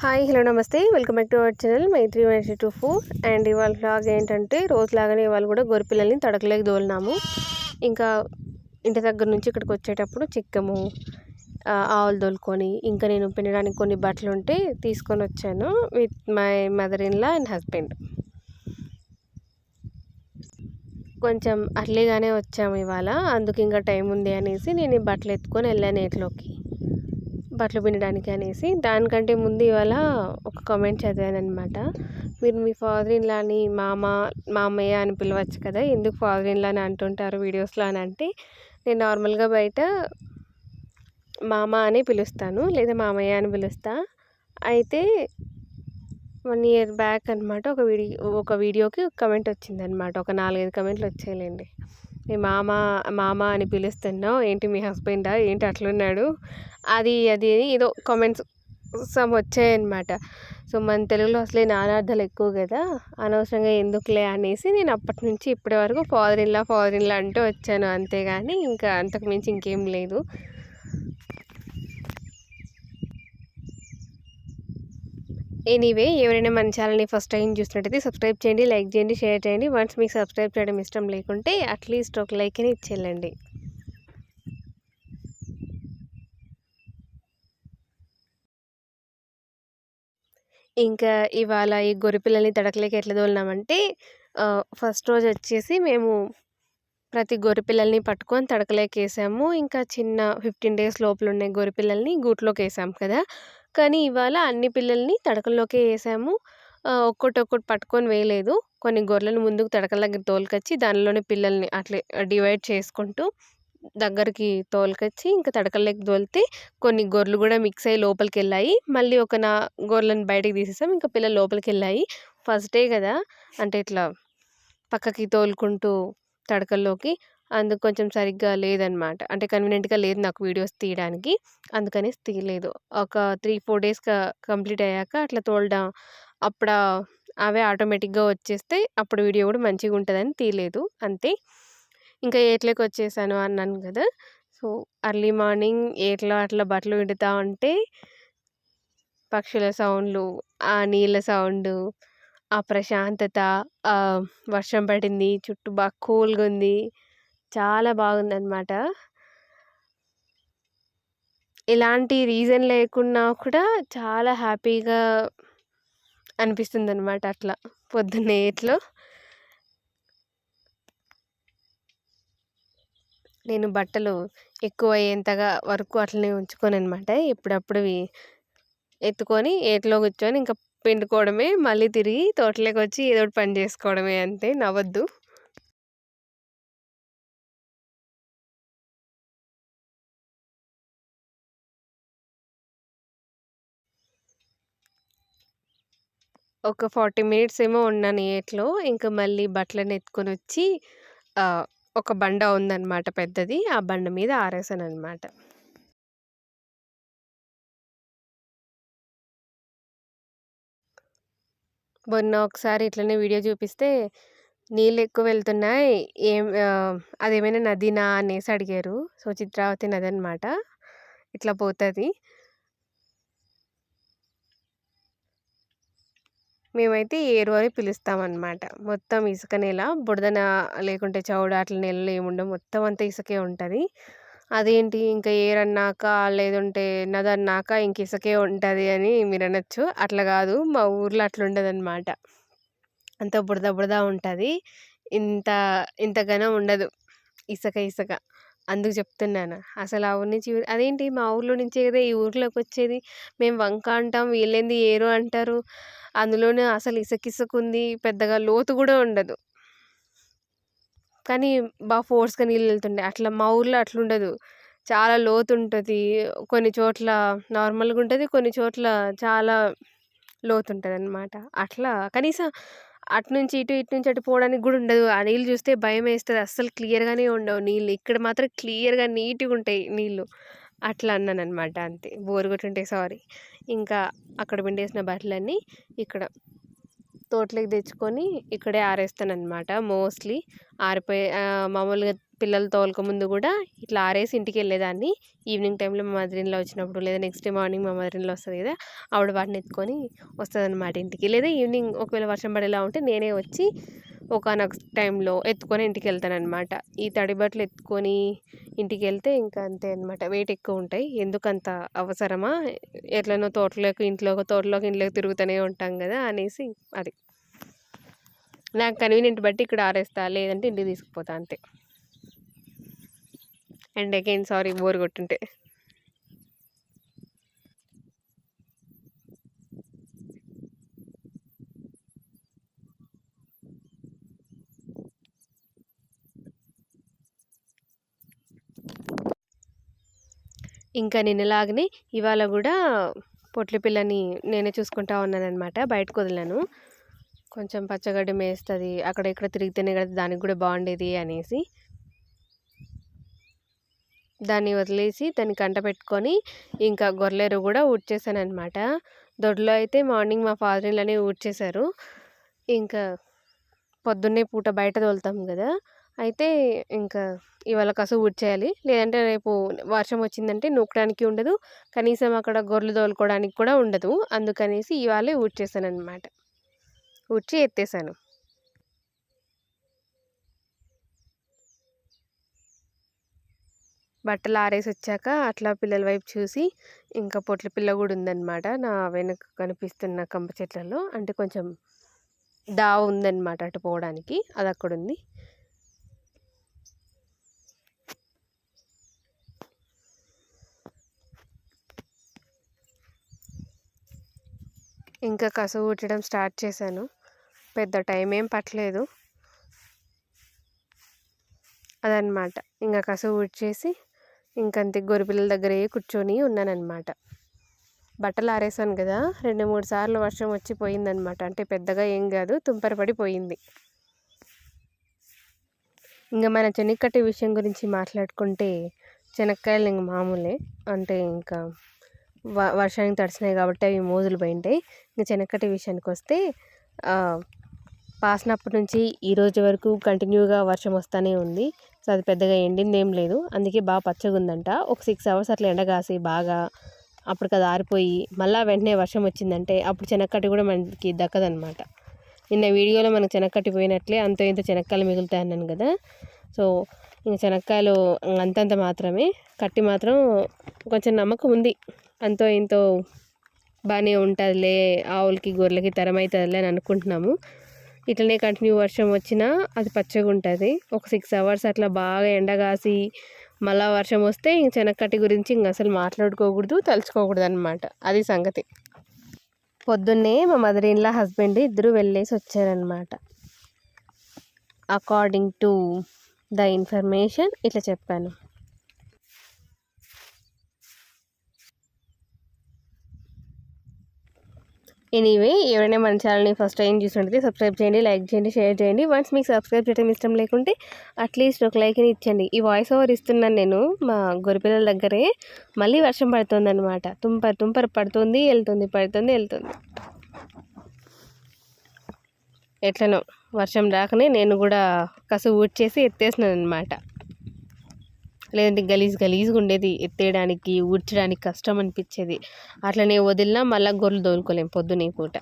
Hi hello నమస్తే. Welcome back to our channel Maitri Maitri two four. And ఇవాళ blog ఏంటంటే రోజులాగానే ఇవాళ కూడా గొరిపిల్లల్ని తడకలేక దోలినాము. ఇంకా ఇంటి దగ్గర నుంచి ఇక్కడికి వచ్చేటప్పుడు చిక్కము ఆవులు దొలుకొని ఇంకా నేను పినడానికి కొన్ని బట్టలు ఉంటే తీసుకొని వచ్చాను with my mother in law and husband కొంచెం అర్లీగానే వచ్చాము ఇవాళ అందుకు ఇంకా టైం ఉంది అనేసి నేను ఈ బట్టలు ఎత్తుకొని వెళ్ళాను నేటిలోకి. బట్టలు పిండడానికి అనేసి దానికంటే ముందు ఇవాళ ఒక కామెంట్ చదివాను అనమాట మీరు మీ ఫాదర్ ఇన్లాని మామ మామయ్య అని పిలవచ్చు కదా ఎందుకు ఫాదర్ ఇన్లా అని అంటుంటారు వీడియోస్లో అని అంటే నేను నార్మల్గా బయట మామ అని పిలుస్తాను లేదా మామయ్య అని పిలుస్తా. అయితే వన్ ఇయర్ బ్యాక్ అనమాట ఒక వీడియో ఒక వీడియోకి కమెంట్ వచ్చిందనమాట ఒక నాలుగైదు కమెంట్లు వచ్చేయలేండి. మీ మామ మామ అని పిలుస్తున్నావు ఏంటి మీ హస్బెండా? ఏంటి అట్లున్నాడు? అది అది ఏదో కామెంట్స్ సమ్ వచ్చాయన్నమాట. సో మన తెలుగులో అసలే నానార్థాలు ఎక్కువ కదా అనవసరంగా ఎందుకులే అనేసి నేను అప్పటి నుంచి ఇప్పటి వరకు ఫాదర్ ఇన్లా ఫాదర్ ఇన్లా అంటూ వచ్చాను అంతేగాని ఇంకా అంతకుమించి ఇంకేం లేదు. ఎనీవే ఎవరైనా మన ఛానల్ని ఫస్ట్ టైం చూసినట్టయితే సబ్స్క్రైబ్ చేయండి లైక్ చేయండి షేర్ చేయండి. వన్స్ మీకు సబ్స్క్రైబ్ చేయడం ఇష్టం లేకుంటే అట్లీస్ట్ ఒక లైక్ అని ఇచ్చేయండి ఇంకా ఇవాళ ఈ గొర్రెపిల్లల్ని తడకలేక ఎట్లా తోలినామంటే ఫస్ట్ రోజు వచ్చేసి మేము ప్రతి గొర్రెపిల్లల్ని పట్టుకొని తడకలేక వేసాము. ఇంకా చిన్న ఫిఫ్టీన్ డేస్ లోపల ఉన్న గొర్రెపిల్లల్ని గూట్లోకి వేసాము కదా. కానీ ఇవాళ అన్ని పిల్లల్ని తడకల్లోకే వేసాము ఒక్కటి ఒక్కొక్కటి ఒక్కటి పట్టుకొని వేయలేదు. కొన్ని గొర్రెలను ముందుకు తడకల దగ్గర తోలుకొచ్చి దానిలోనే పిల్లల్ని అట్లే డివైడ్ చేసుకుంటూ దగ్గరికి తోలుకొచ్చి ఇంకా తడకల్లోకి తోలితే కొన్ని గొర్రెలు కూడా మిక్స్ అయ్యి లోపలికి వెళ్ళాయి మళ్ళీ ఒక నా గొర్రెలను బయటికి తీసేసాం ఇంకా పిల్లలు లోపలికి వెళ్ళాయి ఫస్ట్ డే కదా. అంటే ఇట్లా పక్కకి తోలుకుంటూ తడకల్లోకి అందుకు కొంచెం సరిగ్గా లేదనమాట. అంటే కన్వీనియంట్గా లేదు నాకు వీడియోస్ తీయడానికి. అందుకనేసి తీయలేదు. ఒక త్రీ ఫోర్ డేస్ కంప్లీట్ అయ్యాక అట్లా తోలడం అప్పుడు అవే ఆటోమేటిక్గా వచ్చేస్తే అప్పుడు వీడియో కూడా మంచిగా ఉంటుందని తీయలేదు. అంతే. ఇంకా ఏట్లోకి వచ్చేసాను అన్నాను కదా! సో అర్లీ మార్నింగ్ ఏట్లో అట్లా బట్టలు విడుతూ ఉంటే పక్షుల సౌండ్లు ఆ నీళ్ళ సౌండ్ ఆ ప్రశాంతత వర్షం పడింది చుట్టూ బాగా కూల్గా ఉంది చాలా బాగుందన్నమాట. ఎలాంటి రీజన్ లేకున్నా కూడా చాలా హ్యాపీగా అనిపిస్తుంది అనమాట అట్లా పొద్దున్నే ఎట్లో నేను బట్టలు ఎక్కువ అయ్యేంతగా వరకు అట్లనే ఉంచుకొని అనమాట ఎప్పుడప్పుడు ఎత్తుకొని ఏట్లో కూర్చొని ఇంకా పిండుకోవడమే మళ్ళీ తిరిగి తోటలోకి వచ్చి ఏదో ఒకటి పని చేసుకోవడమే అంతే నవ్వద్దు. ఒక ఫార్టీ మినిట్స్ ఏమో ఉన్నాను ఏట్లో ఇంకా మళ్ళీ బట్టలను ఎత్తుకొని వచ్చి ఒక బండ ఉందన్నమాట పెద్దది. ఆ బండ మీద ఆరేసాను అనమాట మొన్న ఒకసారి ఇట్లనే వీడియో చూపిస్తే నీళ్ళు ఎక్కువ వెళ్తున్నాయి ఏం అదేమైనా నదినా అనేసి అడిగారు. సో చిత్రావతి నది అనమాట ఇట్లా పోతుంది. మేమైతే ఏరు అని పిలుస్తామన్నమాట. మొత్తం ఇసుక నేల బుడదన లేకుంటే చౌడ అట్ల నేలలో ఏముండవు మొత్తం అంతా ఇసుకే ఉంటుంది. అదేంటి ఇంకా ఏరన్నాక లేదంటే నదన్నాక ఇంక ఇసుకే ఉంటుంది అని మీరు అనొచ్చు. అట్లా కాదు మా ఊర్లో అట్లా ఉండదు అనమాట అంత బుడద బుడద ఉంటుంది. ఇంత ఇంతగానో ఉండదు. ఇసుక ఇసుక. అందుకు చెప్తున్నాను. అసలు ఆ ఊరి నుంచి అదేంటి మా ఊర్లో నుంచే కదా ఈ ఊర్లోకి వచ్చేది. మేము వంక అంటాం వీళ్ళేంది ఏరు అంటారు. అందులోనే అసలు ఇసకిసకుంది పెద్దగా లోతు కూడా ఉండదు. కానీ బాగా ఫోర్స్గా నీళ్ళు వెళ్తుండే. అట్లా మా ఊర్లో అట్లా ఉండదు చాలా లోతు ఉంటుంది. కొన్ని చోట్ల నార్మల్గా ఉంటుంది కొన్ని చోట్ల చాలా లోతు ఉంటుంది అనమాట అట్లా కనీసం అటు నుంచి ఇటు ఇటు నుంచి అటు పోవడానికి కూడా ఉండదు. ఆ నీళ్ళు చూస్తే భయం వేస్తుంది. అస్సలు క్లియర్గానే ఉండవు నీళ్ళు. ఇక్కడ మాత్రం క్లియర్గా నీట్గా ఉంటాయి నీళ్ళు. అట్లా అన్నాను అనమాట అంతే. బోర్ కొట్టుంటే సారీ. ఇంకా అక్కడ పిండేసిన బట్టలన్నీ ఇక్కడ తోటలోకి తెచ్చుకొని ఇక్కడే ఆరేస్తాననమాట మోస్ట్లీ ఆరిపోయే మామూలుగా పిల్లలు తోలక ముందు కూడా ఇట్లా ఆరేసి ఇంటికి వెళ్ళేదాన్ని. ఈవినింగ్ టైంలో మా మదరిన్లో వచ్చినప్పుడు లేదా నెక్స్ట్ డే మార్నింగ్ మా మదరిన్లో వస్తుంది కదా ఆవిడ వాటిని ఎత్తుకొని వస్తుంది అనమాట ఇంటికి. లేదా ఈవినింగ్ ఒకవేళ వర్షం పడేలా ఉంటే నేనే వచ్చి ఒకనొక టైంలో ఎత్తుకొని ఇంటికి వెళ్తాననమాట ఈ తడి బట్టలు ఎత్తుకొని ఇంటికి వెళ్తే ఇంకా అంతే అనమాట వెయిట్ ఎక్కువ ఉంటాయి. ఎందుకంత అవసరమా? ఎట్లనో తోటలోకి ఇంట్లోకి తోటలోకి ఇంట్లోకి తిరుగుతూనే ఉంటాం కదా అనేసి అది. నాకు కన్వీనియంట్ బట్టి ఇక్కడ ఆరేస్తా. లేదంటే ఇంటికి తీసుకుపోతా అంతే. అండ్ అగైన్ సారీ బోర్ కొట్టుంటే. ఇంకా నిన్నలాగనే ఇవాళ కూడా పొట్లి పిల్లని నేనే చూసుకుంటా ఉన్నానన్నమాట. బయటకు వదిలాను. కొంచెం పచ్చగడ్డి మేస్తుంది అక్కడ ఇక్కడ తిరిగితేనే కదా దానికి కూడా బాగుండేది అనేసి దాన్ని వదిలేసి దాన్ని కంట పెట్టుకొని ఇంకా గొర్రెలు కూడా ఊడ్చేసాను అనమాట దొడ్లో అయితే మార్నింగ్ మా ఫాదర్ ఇన్లోనే ఊడ్చేశారు. ఇంకా పొద్దున్నే పూట బయట తోలుతాం కదా అయితే ఇంకా ఇవాళ కసువు ఊడ్చేయాలి లేదంటే రేపు వర్షం వచ్చిందంటే నూకడానికి ఉండదు. కనీసం అక్కడ గొర్రెలు తోలుకోవడానికి కూడా ఉండదు. అందుకనేసి ఇవాళే ఊడ్చేసాను అనమాట ఊడ్చి ఎత్తేసాను. బట్టలు ఆరేసి వచ్చాక అట్లా పిల్లల వైపు చూసి ఇంకా పొట్ల పిల్ల కూడా ఉందన్నమాట. నా వెనక కనిపిస్తున్న కంప చెట్లలో. అంటే కొంచెం దా ఉందన్నమాట అటు పోవడానికి. అది అక్కడ ఉంది. ఇంకా కసు ఊడ్చడం స్టార్ట్ చేశాను. పెద్ద టైం ఏం పట్టలేదు. అదనమాట ఇంకా కసు ఊడ్చేసి ఇంకంతే గొరిపిల్లల దగ్గరే కూర్చొని ఉన్నానన్నమాట. బట్టలు ఆరేసాను కదా రెండు మూడు సార్లు వర్షం వచ్చి పోయిందనమాట అంటే పెద్దగా ఏం కాదు తుంపరపడి పోయింది. ఇంకా మన చెనిక్కటి విషయం గురించి మాట్లాడుకుంటే చెనక్కాయలు ఇంక మామూలే. అంటే ఇంకా వర్షానికి తడిసినాయి కాబట్టి అవి మోజులు పోయింటాయి. ఇంకా శనక్కటి విషయానికి వస్తే పాసినప్పటి నుంచి ఈ రోజు వరకు కంటిన్యూగా వర్షం వస్తూనే ఉంది. సో అది పెద్దగా ఎండింది ఏం లేదు. అందుకే బాగా పచ్చగా ఉందంట ఒక సిక్స్ అవర్స్ అట్లా ఎండగాసి బాగా అప్పుడు కదా ఆరిపోయి మళ్ళీ వెంటనే వర్షం వచ్చిందంటే అప్పుడు చెనక్కటి కూడా మనకి దక్కదనమాట. నిన్న వీడియోలో మనకు చెనక్కటి పోయినట్లే అంత ఇంత చెనక్కాయలు మిగులుతాయి అన్నాను కదా. సో ఇంకా చెనక్కాయలు అంతంత మాత్రమే. కట్టి మాత్రం కొంచెం నమ్మకం ఉంది. అంతో ఇంతో బాగానే ఉంటుందిలే ఆవులకి గొర్రెలకి తరం అవుతుందిలే అని అనుకుంటున్నాము. ఇట్లనే కంటిన్యూ వర్షం వచ్చినా అది పచ్చగా ఉంటుంది. ఒక సిక్స్ అవర్స్ అట్లా బాగా ఎండగాసి మళ్ళా వర్షం వస్తే ఇంక చెనక్కటి గురించి ఇంక అసలు మాట్లాడుకోకూడదు తలుచుకోకూడదు అనమాట అది సంగతి. పొద్దున్నే మా మదర్ ఇన్లా హస్బెండ్ ఇద్దరు వెళ్ళేసి వచ్చారనమాట అకార్డింగ్ టు ద ఇన్ఫర్మేషన్ ఇట్లా చెప్పాను. ఎనీవే ఎవరైనా మన ఛానల్ని ఫస్ట్ టైం చూసుకుంటే సబ్స్క్రైబ్ చేయండి లైక్ చేయండి షేర్ చేయండి. వన్స్ మీకు సబ్స్క్రైబ్ చేయడం ఇష్టం లేకుంటే అట్లీస్ట్ ఒక లైక్ని ఇచ్చండి. ఈ వాయిస్ ఓవర్ ఇస్తున్నాను నేను మా గొరిపిల్లల దగ్గరే. మళ్ళీ వర్షం పడుతుంది అనమాట తుంపర్ తుంపర్ పడుతుంది వెళ్తుంది పడుతుంది వెళ్తుంది. ఎట్లనో వర్షం రాకనే నేను కూడా కసు ఊడ్చేసి ఎత్తేసినాను అనమాట లేదంటే గలీజ్ గలీజ్గా ఉండేది ఎత్తేయడానికి ఊడ్చడానికి కష్టం అనిపించేది అట్లనే వదిలినా మళ్ళీ గొర్రెలు తోలుకోలేము పొద్దునే పూట.